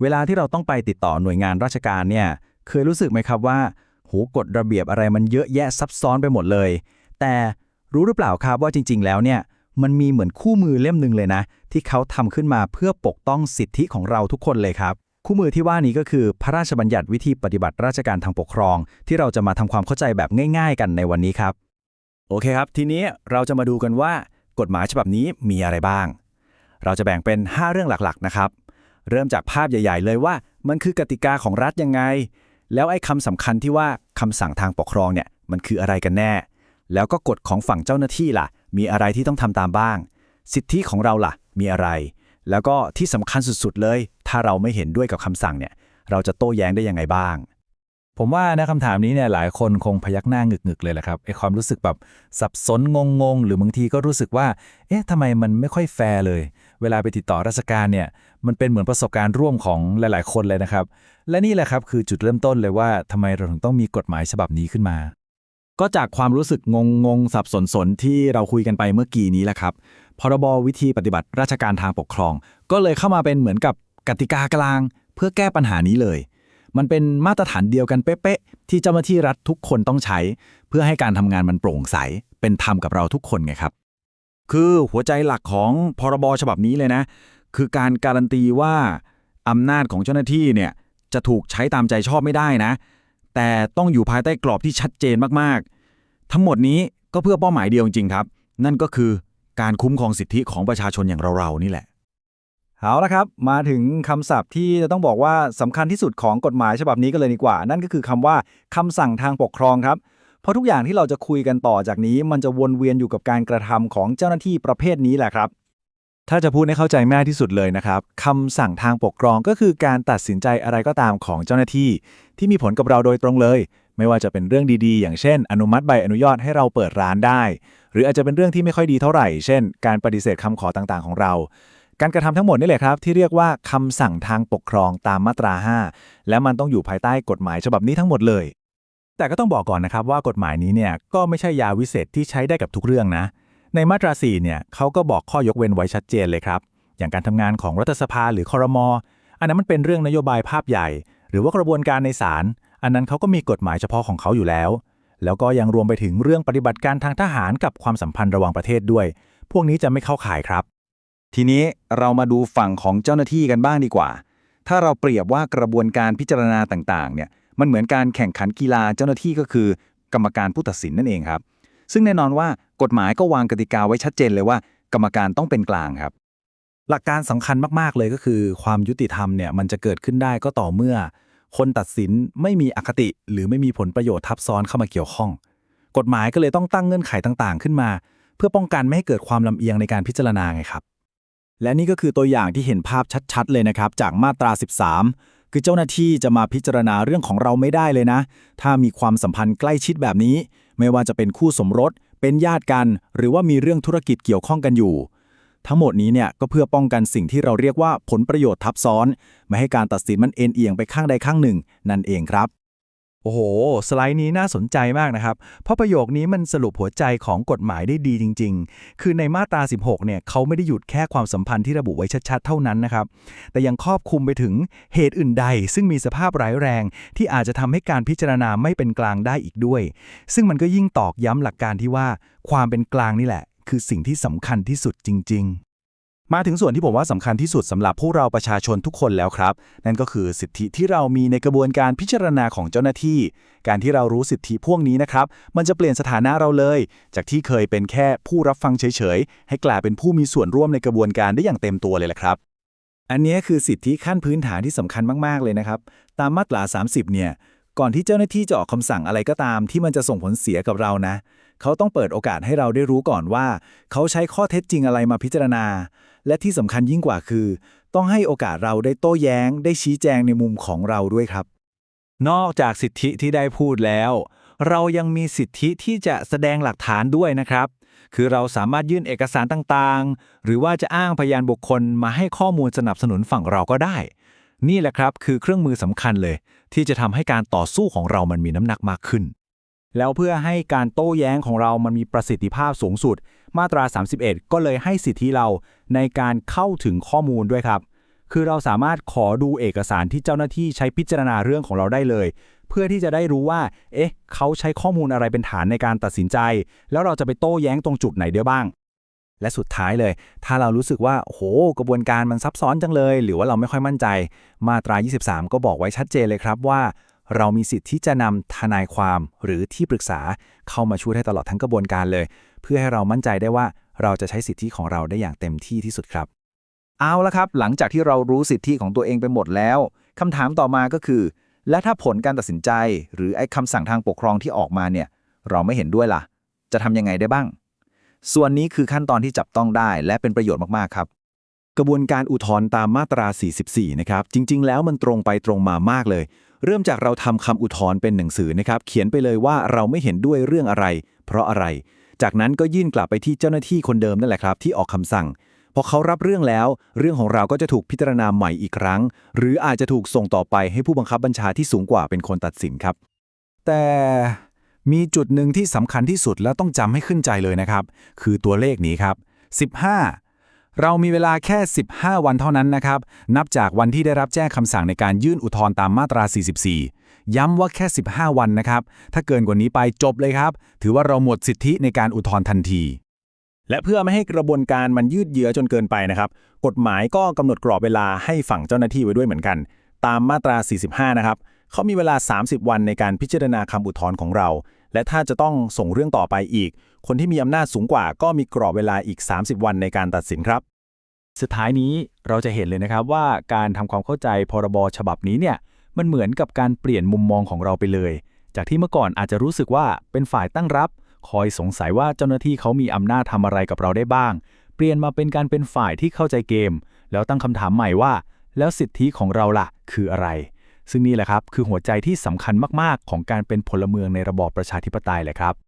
เวลาที่เราต้องไปติดต่อหน่วยงานราชการเนี่ยเคยรู้สึกไหมครับว่าโหกฎระเบียบอะไรมันเยอะแยะซับซ้อนไปหมดเลย แต่รู้หรือเปล่าครับว่าจริง ๆ แล้วเนี่ยมันมีเหมือนคู่มือเล่มหนึ่งเลยนะ ที่เขาทำขึ้นมาเพื่อปกป้องสิทธิของเราทุกคนเลยครับ คู่มือที่ว่านี้ก็คือพระราชบัญญัติวิธีปฏิบัติราชการทางปกครอง ที่เราจะมาทำความเข้าใจแบบง่าย ๆ กันในวันนี้ครับ โอเคครับ ทีนี้เราจะมาดูกันว่ากฎหมายฉบับนี้มีอะไรบ้าง เราจะแบ่งเป็น 5 เรื่องหลักๆนะครับ เริ่มจากภาพใหญ่ ๆ เลยว่า มันคือกติกาของรัฐยังไง แล้วไอ้คำสำคัญที่ว่าคำสั่งทางปกครองเนี่ยมันคืออะไรกันแน่ แล้วก็กฎของฝั่งเจ้าหน้าที่ล่ะ มีอะไรที่ต้องทำตามบ้าง สิทธิของเราล่ะ มีอะไร แล้วก็ที่สำคัญสุดๆเลย ถ้าเราไม่เห็นด้วยกับคำสั่งเนี่ยเราจะโต้แย้งได้ยังไงบ้าง ผมว่านะคำถามนี้เนี่ยหลายคนคงพยักหน้างึกๆเลยแหละครับไอความรู้สึกแบบสับสนงงๆหรือบางทีก็รู้สึกว่า เอ๊ะทำไมมันไม่ค่อยแฟร์เลย เวลาไปติดต่อราชการเนี่ย มันเป็นเหมือนประสบการณ์ร่วมของหลาย ๆ คนเลยนะครับ และนี่แหละครับคือจุดเริ่มต้นเลยว่าทำไมเราถึงต้องมีกฎหมายฉบับนี้ขึ้นมา ก็จากความรู้สึกงงงๆสับสนสนที่เราคุยกันไปเมื่อกี้นี้แหละครับพรบวิธีปฏิบัติราชการทางปกครอง ก็เลยเข้ามาเป็นเหมือนกับกติกากลาง เพื่อแก้ปัญหานี้เลย มันเป็นมาตรฐานเดียวกันเป๊ะๆที่เจ้าหน้าที่รัฐทุกคนต้องใช้ เพื่อให้การทำงานมันโปร่งใส เป็นธรรมกับเราทุกคนไงครับ คือหัวใจหลักของพรบฉบับนี้เลยนะ คือการการันตีว่าอำนาจของเจ้าหน้าที่เนี่ยจะถูกใช้ตามใจชอบไม่ได้นะ แต่ต้องอยู่ภายใต้กรอบที่ชัดเจนมากๆ ทั้งหมดนี้ก็เพื่อเป้าหมายเดียวจริงๆครับ นั่นก็คือการคุ้มครองสิทธิของประชาชนอย่างเราๆนี่แหละ เอาละครับ มาถึงคำศัพท์ที่จะต้องบอกว่าสำคัญที่สุดของกฎหมายฉบับนี้กันเลยดีกว่า นั่นก็คือคำว่าคำสั่งทางปกครองครับ เพราะทุกอย่างที่เราจะคุยกันต่อจากนี้ มันจะวนเวียนอยู่กับการกระทำของเจ้าหน้าที่ประเภทนี้แหละครับ ถ้าจะพูดให้เข้าใจง่ายที่สุดเลยนะครับคำสั่งทางปกครองก็คือการตัดสินใจอะไรก็ตามของเจ้าหน้าที่ ที่มีผลกับเราโดยตรงเลย ไม่ว่าจะเป็นเรื่องดีๆ อย่างเช่น อนุมัติใบอนุญาตให้เราเปิดร้านได้ หรืออาจจะเป็นเรื่องที่ไม่ค่อยดีเท่าไหร่ เช่น การปฏิเสธคำขอต่างๆ ของเรา การกระทำทั้งหมดนี่แหละครับ ที่เรียกว่าคำสั่งทางปกครองตามมาตรา 5 และมันต้องอยู่ภายใต้กฎหมายฉบับนี้ทั้งหมดเลย แต่ก็ต้องบอกก่อนนะครับว่ากฎหมายนี้เนี่ยก็ไม่ใช่ยาวิเศษที่ใช้ได้กับทุกเรื่องนะ ในมาตรา 4 เนี่ยเขาก็บอกข้อยกเว้นไว้ชัดเจนเลยครับ อย่างการทำงานของรัฐสภาหรือคอรมออันนั้นมันเป็นเรื่องนโยบายภาพใหญ่ หรือว่ากระบวนการในศาลอันนั้นเขาก็มีกฎหมายเฉพาะของเขาอยู่แล้ว แล้วก็ยังรวมไปถึงเรื่องปฏิบัติการทางทหารกับความสัมพันธ์ระหว่างประเทศด้วย พวกนี้จะไม่เข้าข่ายครับ ทีนี้เรามาดูฝั่งของเจ้าหน้าที่กันบ้างดีกว่า ถ้าเราเปรียบว่ากระบวนการพิจารณาต่างๆ เนี่ย มันเหมือนการแข่งขันกีฬาเจ้าหน้าที่ก็คือ กรรมการผู้ตัดสินนั่นเองครับ ซึ่งแน่นอนว่ากฎหมายก็วางกติกาไว้ชัดเจนเลยว่า กรรมการต้องเป็นกลางครับ หลักการสำคัญมากๆเลยก็คือ ความยุติธรรมเนี่ยมันจะเกิดขึ้นได้ก็ต่อเมื่อ คนตัดสินไม่มีอคติ หรือไม่มีผลประโยชน์ทับซ้อนเข้ามาเกี่ยวข้อง กฎหมายก็เลยต้องตั้งเงื่อนไขต่างๆ ขึ้นมา เพื่อป้องกันไม่ให้เกิดความลำเอียงในการพิจารณาไงครับ และนี่ก็คือตัวอย่างที่เห็นภาพชัดๆ เลยนะครับ จากมาตรา 13 คือเจ้าหน้าที่จะมาพิจารณาเรื่องของเราไม่ได้เลยนะ ถ้ามีความสัมพันธ์ใกล้ชิดแบบนี้ ไม่ว่าจะเป็นคู่สมรส เป็นญาติกัน หรือว่ามีเรื่องธุรกิจเกี่ยวข้องกันอยู่ ทั้งหมดนี้เนี่ยก็เพื่อป้องกันสิ่งที่เราเรียกว่าผลประโยชน์ทับซ้อน ไม่ให้การตัดสินมันเอ็นเอียงไปข้างใดข้างหนึ่ง นั่นเองครับ โอ้โห สไลด์นี้น่าสนใจมากนะครับ เพราะประโยคนี้มันสรุปหัวใจของกฎหมายได้ดีจริง ๆ คือในมาตรา 16 เนี่ยเขาไม่ได้หยุดแค่ความสัมพันธ์ที่ระบุไว้ชัดๆ เท่านั้นนะครับ แต่ยังครอบคลุมไปถึงเหตุอื่นใด ซึ่งมีสภาพร้ายแรง ที่อาจจะทำให้การพิจารณาไม่เป็นกลางได้อีกด้วย ซึ่งมันก็ยิ่งตอกย้ำหลักการที่ว่า ความเป็นกลางนี่แหละ คือสิ่งที่สำคัญที่สุดจริง ๆ มาถึงส่วนที่ผมว่าสำคัญที่สุดสำหรับพวกเราประชาชนทุกคนแล้วครับ นั่นก็คือสิทธิที่เรามีในกระบวนการพิจารณาของเจ้าหน้าที่ การที่เรารู้สิทธิพวกนี้นะครับ มันจะเปลี่ยนสถานะเราเลย จากที่เคยเป็นแค่ผู้รับฟังเฉยๆ ให้กลายเป็นผู้มีส่วนร่วมในกระบวนการได้อย่างเต็มตัวเลยแหละครับ อันนี้คือสิทธิขั้นพื้นฐานที่สำคัญมากๆเลยนะครับ ตามมาตรา 30 เนี่ย ก่อนที่เจ้าหน้าที่จะออกคำสั่งอะไรก็ตาม ที่มันจะส่งผลเสียกับเรานะ เขาต้องเปิดโอกาสให้เราได้รู้ก่อนว่า เขาใช้ข้อเท็จจริงอะไรมาพิจารณา และที่สำคัญยิ่งกว่าคือ ต้องให้โอกาสเราได้โต้แย้ง ได้ชี้แจงในมุมของเราด้วยครับ นอกจากสิทธิที่ได้พูดแล้ว เรายังมีสิทธิที่จะแสดงหลักฐานด้วยนะครับ คือเราสามารถยื่นเอกสารต่างๆ หรือว่าจะอ้างพยานบุคคลมาให้ข้อมูลสนับสนุนฝั่งเราก็ได้ นี่แหละครับคือเครื่องมือสำคัญเลย ที่จะทำให้การต่อสู้ของเรามันมีน้ำหนักมากขึ้น แล้วเพื่อให้การโต้แย้งของเรามันมีประสิทธิภาพสูงสุด มาตรา 31 ก็เลยให้สิทธิเราในการเข้าถึงข้อมูลด้วยครับ คือเราสามารถขอดูเอกสารที่เจ้าหน้าที่ใช้พิจารณาเรื่องของเราได้เลย เพื่อที่จะได้รู้ว่า เอ๊ะ เขาใช้ข้อมูลอะไรเป็นฐานในการตัดสินใจ แล้วเราจะไปโต้แย้งตรงจุดไหนได้บ้างและสุดท้ายเลย ถ้าเรารู้สึกว่าโอ้โหกระบวนการมันซับซ้อนจังเลย หรือว่าเราไม่ค่อยมั่นใจ มาตรา 23 ก็บอกไว้ชัดเจนเลยครับว่า เรามีสิทธิ์ที่จะนำทนายความหรือที่ปรึกษาเข้ามาช่วยให้ตลอดทั้งกระบวนการเลย เพื่อให้เรามั่นใจได้ว่าเราจะใช้สิทธิของเราได้อย่างเต็มที่ที่สุดครับ เอาละครับ หลังจากที่เรารู้สิทธิของตัวเองไปหมดแล้วคำถามต่อมาก็คือ และถ้าผลการตัดสินใจ หรือไอ้คำสั่งทางปกครองที่ออกมาเนี่ยเราไม่เห็นด้วยล่ะ จะทำยังไงได้บ้าง ส่วนนี้คือขั้นตอนที่จับต้องได้และเป็นประโยชน์มากๆครับกระบวนการอุทธรณ์ตามมาตรา 44 นะครับ จริง ๆ แล้วมันตรงไปตรงมามากเลย เริ่มจากเราทำคำอุทธรณ์เป็นหนังสือนะครับ เขียนไปเลยว่าเราไม่เห็นด้วยเรื่องอะไร เพราะอะไร จากนั้นก็ยื่นกลับไปที่เจ้าหน้าที่คนเดิมนั่นแหละครับ ที่ออกคำสั่งพอเขารับเรื่องแล้ว เรื่องของเราก็จะถูกพิจารณาใหม่อีกครั้ง หรืออาจจะถูกส่งต่อไปให้ผู้บังคับบัญชาที่สูงกว่าเป็นคนตัดสินครับ แต่มีจุดหนึ่งที่สำคัญที่สุดแล้วต้องจำให้ขึ้นใจเลยนะครับ คือตัวเลขนี้ครับ 15 เรามีเวลาแค่ 15 วันเท่านั้นนะครับ นับจากวันที่ได้รับแจ้งคำสั่งในการยื่นอุทธรณ์ตามมาตรา 44 ย้ำว่าแค่ 15 วันนะครับ ถ้าเกินกว่านี้ไปจบเลยครับ ถือว่าเราหมดสิทธิในการอุทธรณ์ทันที และเพื่อไม่ให้กระบวนการมันยืดเยื้อจนเกินไปนะครับ กฎหมายก็กำหนดกรอบเวลาให้ฝั่งเจ้าหน้าที่ไว้ด้วยเหมือนกัน ตามมาตรา 45 นะครับเขามีเวลา 30 วันในการพิจารณาคำอุทธรณ์ของเรา และถ้าจะต้องส่งเรื่องต่อไปอีก คนที่มีอำนาจสูงกว่าก็มีกรอบเวลาอีก 30 วันในการตัดสินครับ สุดท้ายนี้เราจะเห็นเลยนะครับว่าการทำความเข้าใจพรบฉบับนี้เนี่ยมันเหมือนกับการเปลี่ยนมุมมองของเราไปเลย จากที่เมื่อก่อนอาจจะรู้สึกว่าเป็นฝ่ายตั้งรับ คอยสงสัยว่าเจ้าหน้าที่เขามีอำนาจทำอะไรกับเราได้บ้าง เปลี่ยนมาเป็นการเป็นฝ่ายที่เข้าใจเกม แล้วตั้งคำถามใหม่ว่า แล้วสิทธิของเราล่ะ คืออะไร ซึ่งนี่แหละครับคือหัวใจที่สำคัญมากๆ ของการเป็นพลเมืองในระบอบประชาธิปไตยเลยครับ